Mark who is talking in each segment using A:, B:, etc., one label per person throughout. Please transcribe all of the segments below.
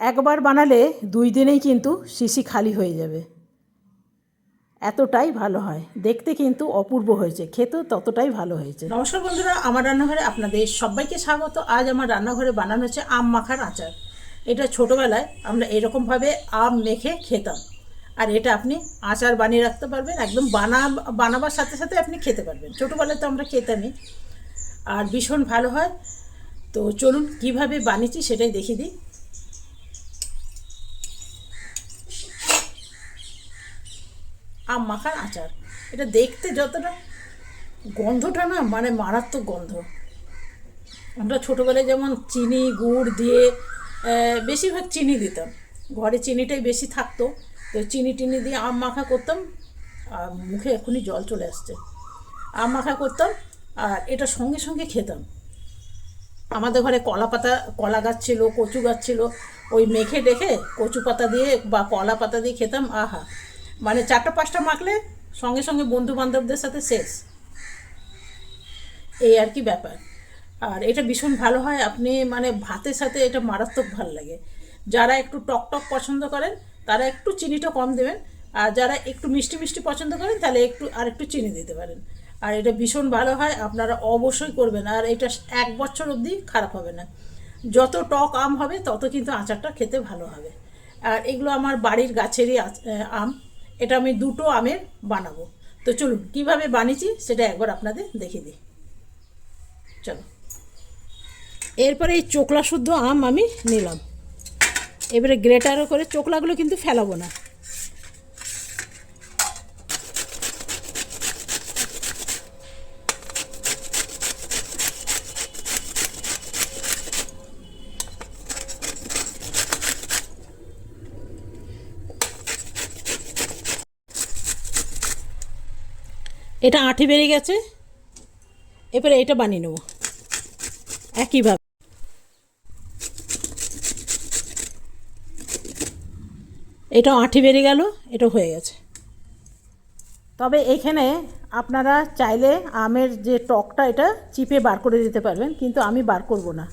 A: একবার বানালে দুই দিনেই কিন্তু শিশি খালি হয়ে যাবে। এতটাই ভালো হয়। দেখতে কিন্তু অপূর্ব হয়েছে। খেতেও ততটাই ভালো হয়েছে। নমস্কার বন্ধুরা, আমার রান্নাঘরে আপনাদের সবাইকে স্বাগত। আজ আমার রান্নাঘরে বানানো হচ্ছে আম মাখার আচার। এটা ছোটোবেলায় আমরা এরকমভাবে আম মেখে খেতাম। আর এটা আপনি আচার বানিয়ে রাখতে পারবেন, একদম বানা, বানাবার সাথে সাথে আপনি খেতে পারবেন। ছোটোবেলায় তো আমরা খেতামই। আর ভীষণ ভালো হয়। তো চলুন কীভাবে বানিয়েছি সেটাই দেখিয়ে দিই। আম মাখার আচার। এটা দেখতে যতটা গন্ধটা না মানে মারাত্মক গন্ধ। আমরা ছোটোবেলায় যেমন চিনি, গুড় দিয়ে বেশিরভাগ চিনি দিতাম। ঘরে চিনিটাই বেশি থাকতো। তো চিনি টিনি দিয়ে আম মাখা করতাম, আর মুখে এখনই জল চলে আসছে। আম মাখা করতাম, আর এটা সঙ্গে সঙ্গে খেতাম। আমাদের ঘরে কলা পাতা, কলা গাছ ছিল, কচু গাছ ছিল, ওই মেখে ডেখে কচু পাতা দিয়ে বা কলা পাতা দিয়ে খেতাম, আহা! মানে চারটা পাঁচটা মাখলে সঙ্গে সঙ্গে বন্ধু বান্ধবদের সাথে শেষ। এই আর কি ব্যাপার। আর এটা ভীষণ ভালো হয়, আপনি মানে ভাতের সাথে এটা মারাত্মক ভালো লাগে। যারা একটু টক টক পছন্দ করেন, তারা একটু চিনিটা কম দেবেন। আর যারা একটু মিষ্টি মিষ্টি পছন্দ করেন, তাহলে একটু আর একটু চিনি দিতে পারেন। আর এটা ভীষণ ভালো হয়, আপনারা অবশ্যই করবেন। আর এটা এক বছর অবধি খারাপ হবে না। যত টক আম হবে, তত কিন্তু আচারটা খেতে ভালো হবে। আর এগুলো আমার বাড়ির গাছেরই আম। এটা আমি দুটো আমের বানাবো। তো চলুন, কীভাবে বানিয়েছি সেটা একবার আপনাদের দেখিয়ে দিই। চলো। এরপরে এই চোকলা শুদ্ধ আম আমি নিলাম। এবারে গ্রেটারও করে চোকলাগুলো কিন্তু ফেলাবো না। এটা আঠি বেরিয়ে গেছে। এবারে এটা বানিয়ে নেব। একইভাবে। এটা আঠি বেরিয়ে গেল, এটা হয়ে গেছে। তবে এখানে আপনারা চাইলে আমের যে টকটা, এটা চিপে বার করে দিতে পারবেন, কিন্তু আমি বার করব না।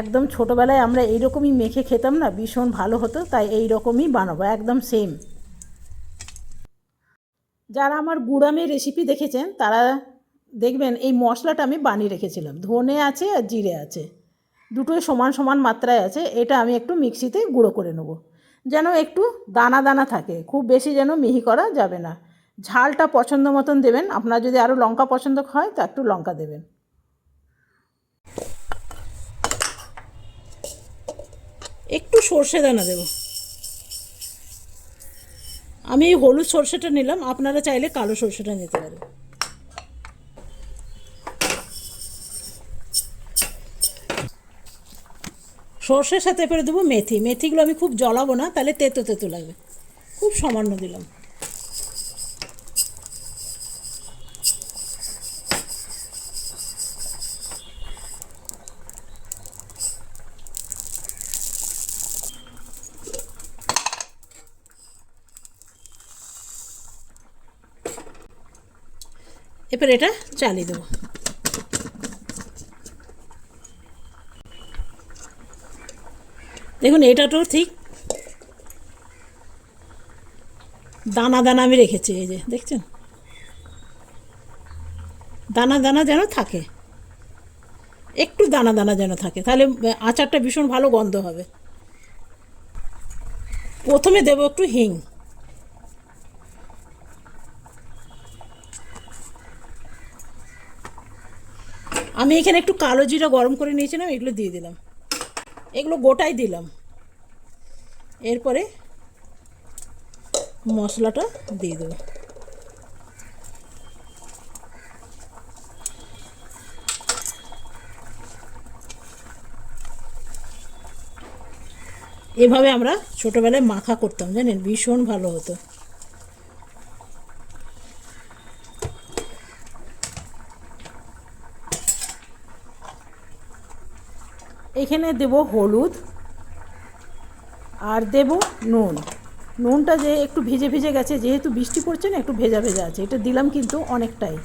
A: একদম ছোটোবেলায় আমরা এইরকমই মেখে খেতাম না, ভীষণ ভালো হতো, তাই এই রকমই বানাবো, একদম সেম যারা আমার গুড়ামের রেসিপি দেখেছেন, তারা দেখবেন এই মশলাটা আমি বানিয়ে রেখেছিলাম। ধনে আছে আর জিরে আছে। দুটোই সমান সমান মাত্রায় আছে। এটা আমি একটু মিক্সিতে গুঁড়ো করে নেব। যেন একটু দানা দানা থাকে। খুব বেশি যেন মিহি করা যাবে না। ঝালটা পছন্দ মতন দেবেন। আপনার যদি আরও লঙ্কা পছন্দ হয়, তা একটু লঙ্কা দেবেন। একটু সর্ষে দানা দেবো। আমি এই হলুদ সর্ষেটা নিলাম, আপনারা চাইলে কালো সর্ষেটা নিতে পারেন। সর্ষের সাথে করে দেবো মেথি। মেথিগুলো আমি খুব জ্বলাবো না, তাহলে তেতো তেতো লাগবে। খুব সামান্য দিলাম। এবার এটা চালিয়ে দেবো। দেখুন এটাটাও ঠিক দানা দানা আমি রেখেছি, এই যে, দেখছেন? দানা দানা যেন থাকে। একটু দানা দানা যেন থাকে, তাহলে আচারটা ভীষণ ভালো গন্ধ হবে। প্রথমে দেবো একটু হিং। আমি এখানে একটু কালো জিরা গরম করে নিয়েছিলাম, এগুলো দিয়ে দিলাম। এগুলো গোটাই দিলাম। এরপরে মশলাটা দিয়ে দেবো। এভাবে আমরা ছোটোবেলায় মাখা করতাম, জানেন? ভীষণ ভালো হতো। এখানে দেব হলুদ আর দেব নুন। নুনটা যে একটু ভেজে ভেজে গেছে, যেহেতু বৃষ্টি পড়ছে না, একটু ভেজা ভেজা আছে। এটা দিলাম কিন্তু অনেকটাই।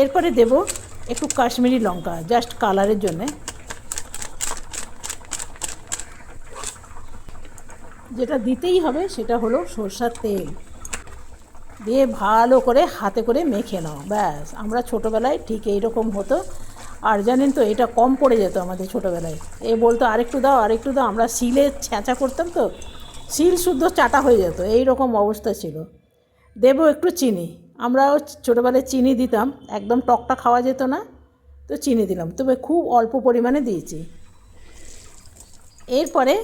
A: এরপরে দেব একটু কাশ্মীরি লঙ্কা জাস্ট কালারের জন্যে। যেটা দিতেই হবে, সেটা হলো সর্ষার তেল। দিয়ে ভালো করে হাতে করে মেখে নাও। ব্যাস, আমরা ছোটোবেলায় ঠিক এইরকম হতো। আর জানেন তো, এটা কম পড়ে যেত আমাদের ছোটোবেলায়। এ বলতো, আরেকটু দাও আরেকটু দাও। আমরা শিলে ছ্যাঁচা করতাম তো, শিল শুদ্ধ চাটা হয়ে যেত। এই রকম অবস্থা ছিল। দেবো একটু চিনি। আমরাও ছোটোবেলায় চিনি দিতাম। একদম টকটা খাওয়া যেত না, তো চিনি দিলাম। তবে খুব অল্প পরিমাণে দিয়েছি। এরপরে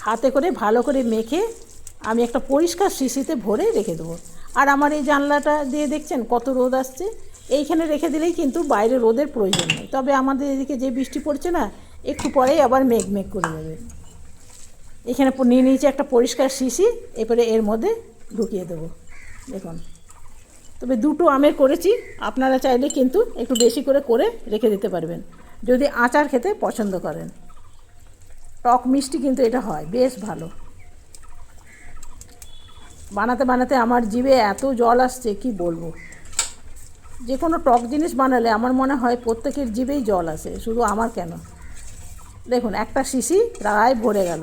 A: হাতে করে ভালো করে মেখে আমি একটা পরিষ্কার শিশিতে ভরে রেখে দেবো। আর আমার এই জানলাটা দিয়ে দেখছেন কত রোদ আসছে? এইখানে রেখে দিলেই কিন্তু বাইরে রোদের প্রয়োজন নেই। তবে আমাদের এদিকে যে বৃষ্টি পড়ছে না, একটু পরেই আবার মেঘ মেঘ করে যাবে। এখানে নিয়ে নিয়েছি একটা পরিষ্কার শিশি এরপরে এর মধ্যে ঢুকিয়ে দেবো। দেখুন। তবে দুটো আমের করেছি, আপনারা চাইলে কিন্তু একটু বেশি করে করে রেখে দিতে পারবেন। যদি আচার খেতে পছন্দ করেন। টক মিষ্টি কিন্তু এটা হয়, বেশ ভালো। বানাতে বানাতে আমার জিভে এত জল আসছে, কি বলব? যে কোনো টক জিনিস বানালে আমার মনে হয় প্রত্যেকের জিভেই জল আসে, শুধু আমার কেন? দেখুন, একটা শিশি প্রায় ভরে গেল।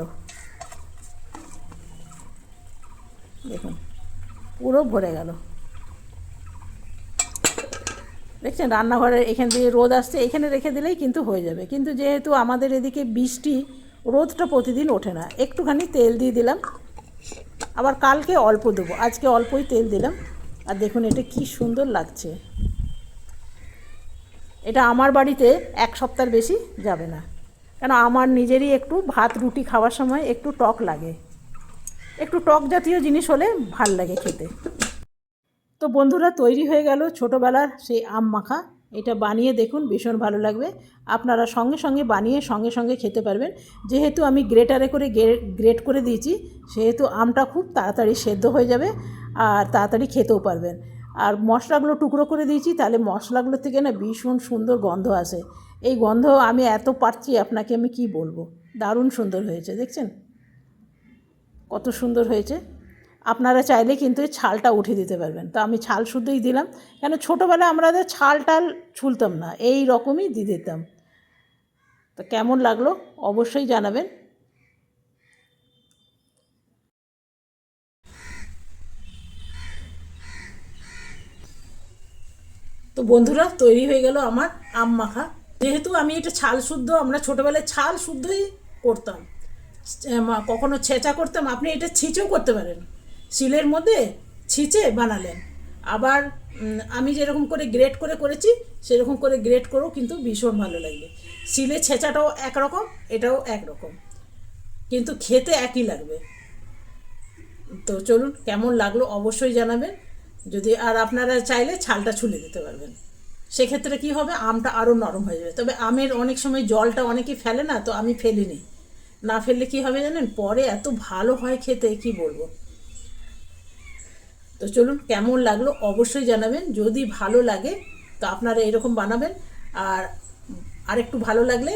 A: দেখুন, পুরো ভরে গেল। দেখছেন রান্নাঘরে এখান দিয়ে রোদ আসছে, এখানে রেখে দিলেই কিন্তু হয়ে যাবে। কিন্তু যেহেতু আমাদের এদিকে বৃষ্টি, রোদটা প্রতিদিন ওঠে না। একটুখানি তেল দিয়ে দিলাম। আবার কালকে অল্প দেবো। আজকে অল্পই তেল দিলাম। আর দেখুন এটা কি সুন্দর লাগছে। এটা আমার বাড়িতে এক সপ্তাহের বেশি যাবে না। কেন আমার নিজেরই একটু ভাত, রুটি খাওয়ার সময় একটু টক লাগে। একটু টক জাতীয় জিনিস হলে ভালো লাগে খেতে। তো বন্ধুরা, তৈরি হয়ে গেল ছোটোবেলার সেই আম মাখা। এটা বানিয়ে দেখুন, ভীষণ ভালো লাগবে। আপনারা সঙ্গে সঙ্গে বানিয়ে সঙ্গে সঙ্গে খেতে পারবেন। যেহেতু আমি গ্রেটারে করে গ্রেট করে দিয়েছি, সেহেতু আমটা খুব তাড়াতাড়ি সেদ্ধ হয়ে যাবে আর তাড়াতাড়ি খেতেও পারবেন। আর মশলাগুলো টুকরো করে দিয়েছি, তাহলে মশলাগুলো থেকে না ভীষণ সুন্দর গন্ধ আসে। এই গন্ধ আমি এত পারছি, আপনাকে আমি কি বলব? দারুণ সুন্দর হয়েছে, দেখছেন? কত সুন্দর হয়েছে। আপনারা চাইলে কিন্তু এই ছালটা উঠে দিতে পারবেন। তো আমি ছাল শুদ্ধই দিলাম। কেন ছোটোবেলায় আমাদের ছাল টাল ছুলতাম না, এই রকমই দিয়ে দিতাম। তো কেমন লাগল অবশ্যই জানাবেন। তো বন্ধুরা, তৈরি হয়ে গেল আমার আম মাখা। যেহেতু আমি এটা ছাল শুদ্ধ, আমরা ছোটোবেলায় ছাল শুদ্ধই করতাম। কখনো ছেঁচা করতাম, আপনি এটা ছিঁচেও করতে পারেন। শিলের মধ্যে ছিঁচে বানালেন। আবার আমি যেরকম করে গ্রেট করে করেছি, সেরকম করে গ্রেট করেও কিন্তু ভীষণ ভালো লাগবে। শিলে ছেঁচাটাও একরকম, এটাও একরকম। কিন্তু খেতে একই লাগবে। তো চলুন, কেমন লাগল অবশ্যই জানাবেন। যদি, আর আপনারা চাইলে ছালটা ছুলে দিতে পারবেন। সেক্ষেত্রে কি হবে, আমটা আরও নরম হয়ে যাবে। তবে আমের অনেক সময় জলটা অনেকে ফেলে না, তো আমি ফেলিনি। না ফেললে কি হবে জানেন, পরে এত ভালো হয় খেতে, কি বলব? তো চলুন কেমন লাগল অবশ্যই জানাবেন। যদি ভালো লাগে তো আপনারা এরকম বানাবেন। আর আরেকটু ভালো লাগলে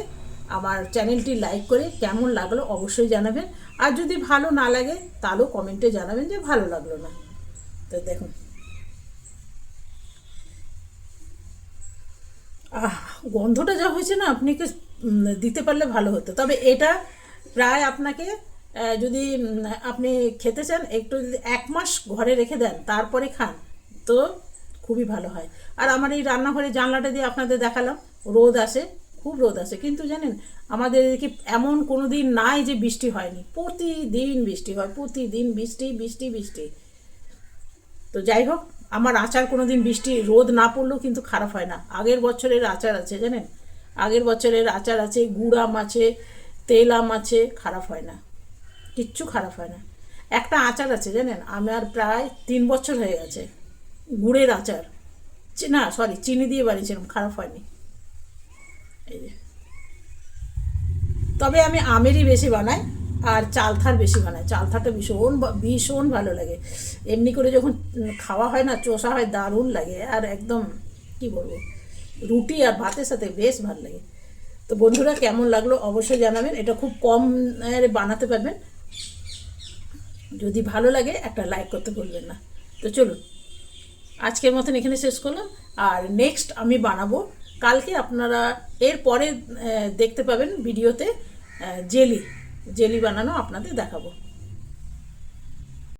A: আমার চ্যানেলটি লাইক করে কেমন লাগল অবশ্যই জানাবেন। আর যদি ভালো না লাগে তাহলেও কমেন্টে জানাবেন যে ভালো লাগল না। তো দেখুন। আহ, গন্ধটা যা হয়েছে না আপনাকে দিতে পারলে ভালো হতো। তবে এটা প্রায় আপনাকে যদি আপনি খেতে চান, একটু যদি এক মাস ঘরে রেখে দেন, তারপরে খান, তো খুবই ভালো হয়। আর আমার এই রান্নাঘরে জানলাটা দিয়ে আপনাদের দেখালাম, রোদ আসে, খুব রোদ আসে। কিন্তু জানেন, আমাদের এদিকে এমন কোনো দিন নাই যে বৃষ্টি হয়নি। প্রতিদিন বৃষ্টি হয়, প্রতিদিন বৃষ্টি বৃষ্টি বৃষ্টি। তো যাই হোক, আমার আচার কোনো দিন বৃষ্টি, রোদ না পড়লেও কিন্তু খারাপ হয় না। আগের বছরের আচার আছে, জানেন? আগের বছরের আচার আছে, গুড় আম আছে, তেল আম আছে, খারাপ হয় না। কিচ্ছু খারাপ হয় না। একটা আচার আছে জানেন, আমার প্রায় তিন বছর হয়ে গেছে। গুড়ের আচার। না সরি চিনি দিয়ে বানিয়েছিলাম খারাপ হয়নি। এই যে। তবে আমি আমেরই বেশি বানাই, আর চালথার বেশি বানাই। চালথাটা ভীষণ ভীষণ ভালো লাগে। এমনি করে যখন খাওয়া হয় না, চোষা হয়, দারুণ লাগে। আর একদম, কি বলব, রুটি আর ভাতের সাথে বেশ ভালো লাগে। তো বন্ধুরা, কেমন লাগল অবশ্যই জানাবেন। এটা খুব কম বানাতে পারবেন। যদি ভালো লাগে একটা লাইক করতে ভুলবেন না। তো চলুন, আজকের মতন এখানে শেষ করলাম। আর নেক্সট আমি বানাবো, কালকে আপনারা এর পরে দেখতে পাবেন ভিডিওতে জেলি। জেলি বানানো আপনাদের দেখাবো।